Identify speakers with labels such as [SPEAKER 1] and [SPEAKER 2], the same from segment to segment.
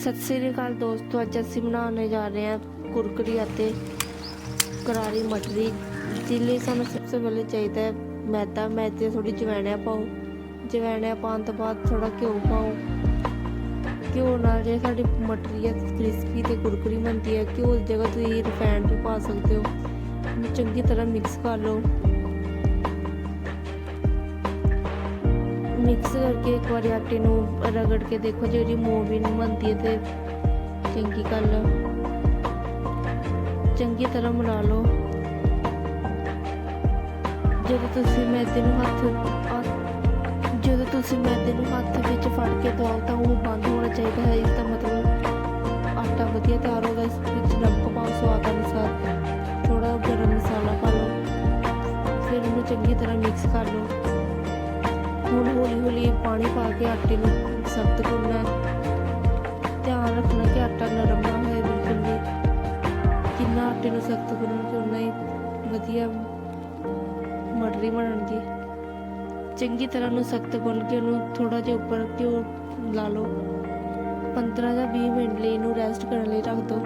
[SPEAKER 1] ਸਤਿ ਸ੍ਰੀ ਅਕਾਲ ਦੋਸਤੋ, ਅੱਜ ਅਸੀਂ ਬਣਾਉਣੇ ਜਾ ਰਹੇ ਹਾਂ ਕੁਰਕਰੀ ਅਤੇ ਕਰਾਰੀ ਮਟਰੀ। ਜਿਹਦੇ ਲਈ ਸਾਨੂੰ ਸਭ ਤੋਂ ਪਹਿਲੇ ਚਾਹੀਦਾ ਹੈ ਮੈਦਾ। ਮੈਦੇ ਥੋੜੀ ਜਵੈਣਿਆ ਪਾਓ। ਜਵੈਣਿਆ ਪਾਉਣ ਤੋਂ ਬਾਅਦ ਥੋੜਾ ਘਿਓ ਪਾਓ। ਘਿਓ ਨਾਲ ਜੇ ਸਾਡੀ ਮਟਰੀ ਹੈ ਕ੍ਰਿਸਪੀ ਤੇ ਕੁਰਕਰੀ ਬਣਦੀ ਹੈ। ਘਿਓ ਦੀ ਜਗ੍ਹਾ ਤੁਸੀਂ ਰਿਫਾਈਨਡ ਵੀ ਪਾ ਸਕਦੇ ਹੋ। ਇਹਨੂੰ ਚੰਗੀ ਤਰ੍ਹਾਂ ਮਿਕਸ ਕਰ ਲਓ। ਮਿਕਸ ਕਰਕੇ ਇੱਕ ਵਾਰੀ ਆਟੇ ਨੂੰ ਰਗੜ ਕੇ ਦੇਖੋ, ਜਿਹੜੀ ਮੂਵੀ ਨੂੰ ਬਣਦੀ ਹੈ ਤੇ ਚੰਗੀ ਗੱਲ ਚੰਗੀ ਤਰ੍ਹਾਂ ਮਿਲਾ ਲਓ। ਜਦੋਂ ਤੁਸੀਂ ਮੈਦੇ ਨੂੰ ਹੱਥ ਜਦੋਂ ਤੁਸੀਂ ਮੈਦੇ ਨੂੰ ਹੱਥ ਵਿੱਚ ਫੜ ਕੇ ਦਵਾਓ ਤਾਂ ਉਹ ਬੰਦ ਹੋਣਾ ਚਾਹੀਦਾ ਹੈ। ਇਸ ਦਾ ਮਤਲਬ ਆਟਾ ਵਧੀਆ ਤਿਆਰ ਹੋ ਇਸ ਵਿੱਚ ਹੌਲੀ ਹੌਲੀ ਪਾਣੀ ਪਾ ਕੇ ਆਟੇ ਨੂੰ ਸਖਤ ਕਰਨਾ ਧਿਆਨ ਰੱਖਣਾ ਕਿ ਆਟਾ ਨਰਮ ਨਾ ਹੋਏ ਬਿਲਕੁਲ ਵੀ। ਜਿੰਨਾ ਆਟੇ ਨੂੰ ਸਖਤ ਕਰੋਗੇ ਉਨਾ ਹੀ ਵਧੀਆ ਮਟਰੀ ਬਣਨਗੀ ਚੰਗੀ ਤਰ੍ਹਾਂ ਨੂੰ ਸਖਤ ਗੁੰਨ ਕੇ ਉਹਨੂੰ ਥੋੜਾ ਜਿਹਾ ਉੱਪਰ ਘਿਓ ਲਾ ਲਓ। 15 ਜਾਂ 20 ਮਿੰਟ ਲਈ ਇਹਨੂੰ ਰੈਸਟ ਕਰਨ ਲਈ ਰੱਖ ਦਿਓ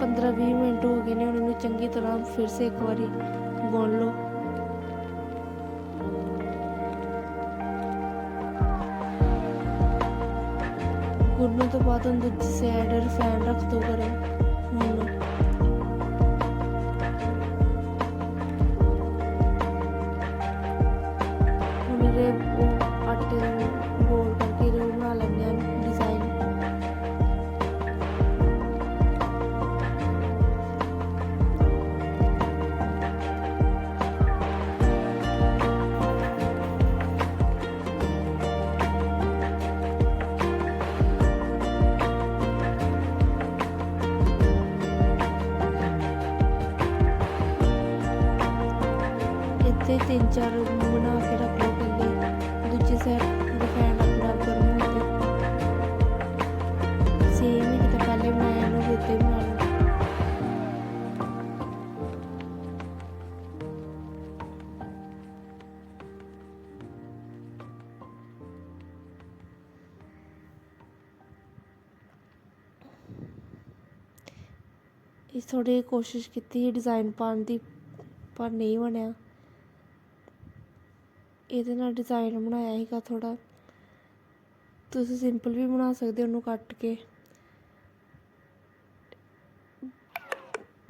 [SPEAKER 1] 15-20 ਮਿੰਟ ਹੋ ਗਏ ਨੇ, ਹੁਣ ਇਹਨੂੰ ਚੰਗੀ ਤਰ੍ਹਾਂ ਫਿਰ ਸੇ ਇੱਕ ਵਾਰੀ ਗੁੰਨ ਲਓ। ਗੁੰਨਣ ਤੋਂ ਬਾਅਦ ਉਹਨੂੰ ਦੂਜੀ ਸਾਈਡ ਰਿਫਾਈਨ ਰੱਖ ਇੱਥੇ ਤਿੰਨ ਚਾਰ ਬਣਾ ਕੇ ਰੱਖ ਲਓ ਪਹਿਲੇ। ਦੂਜੀ ਸਾਈਡ ਰਿਫਾਈਨ ਆਪਣਾ ਗਰਮ ਹੋ ਗਿਆ ਸੇਮ ਹੀ ਜਿੱਦਾਂ ਪਹਿਲੇ ਬਣਾਇਆ ਉਹਨੂੰ ਉੱਤੇ ਬਣਾ ਲਓ। ਇਸ ਥੋੜੀ ਕੋਸ਼ਿਸ਼ ਕੀਤੀ ਡਿਜ਼ਾਈਨ ਪਾਉਣ ਦੀ, ਪਰ ਨਹੀਂ ਬਣਿਆ। ਇਹਦੇ ਨਾਲ ਡਿਜ਼ਾਈਨ ਬਣਾਇਆ ਸੀਗਾ ਥੋੜਾ ਤੁਸੀਂ ਸਿੰਪਲ ਵੀ ਬਣਾ ਸਕਦੇ ਹੋ ਉਹਨੂੰ ਕੱਟ ਕੇ।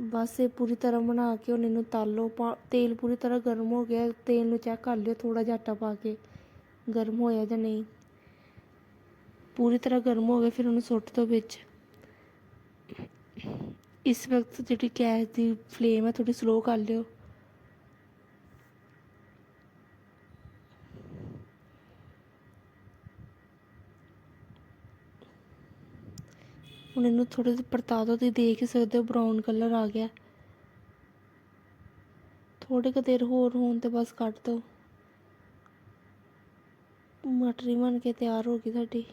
[SPEAKER 1] ਬਸ ਇਹ ਪੂਰੀ ਤਰ੍ਹਾਂ ਬਣਾ ਕੇ ਉਹਨੇ ਇਹਨੂੰ ਤਾਲੋ ਪਾ- ਤੇਲ ਪੂਰੀ ਤਰ੍ਹਾਂ ਗਰਮ ਹੋ ਗਿਆ, ਤੇਲ ਨੂੰ ਚੈੱਕ ਕਰ ਲਿਓ ਥੋੜਾ ਜਿਹਾ ਆਟਾ ਪਾ ਕੇ। ਗਰਮ ਹੋਇਆ ਜਾਂ ਨਹੀਂ। ਪੂਰੀ ਤਰ੍ਹਾਂ ਗਰਮ ਹੋ ਗਿਆ, ਫਿਰ ਉਹਨੂੰ ਸੁੱਟ ਦਿਓ ਵਿੱਚ। ਇਸ ਵਕਤ ਜਿਹੜੀ ਗੈਸ ਦੀ ਫਲੇਮ ਹੈ ਥੋੜੀ ਸਲੋ ਕਰ ਲਿਓ। ਹੁਣ ਇਹਨੂੰ ਥੋੜੇ ਜਿਹਾ ਪਰਤਾ ਦਿਓ ਤੁਸੀਂ ਦੇਖ ਹੀ ਸਕਦੇ ਹੋ ਬਰਾਊਨ ਕਲਰ ਆ ਗਿਆ। ਥੋੜੇ ਕੁ ਦੇਰ ਹੋਰ ਹੋਣ ਤੇ ਬਸ ਕੱਢ ਦਿਓ ਮਟਰੀ ਬਣ ਕੇ ਤਿਆਰ ਹੋ ਗਈ ਸਾਡੀ।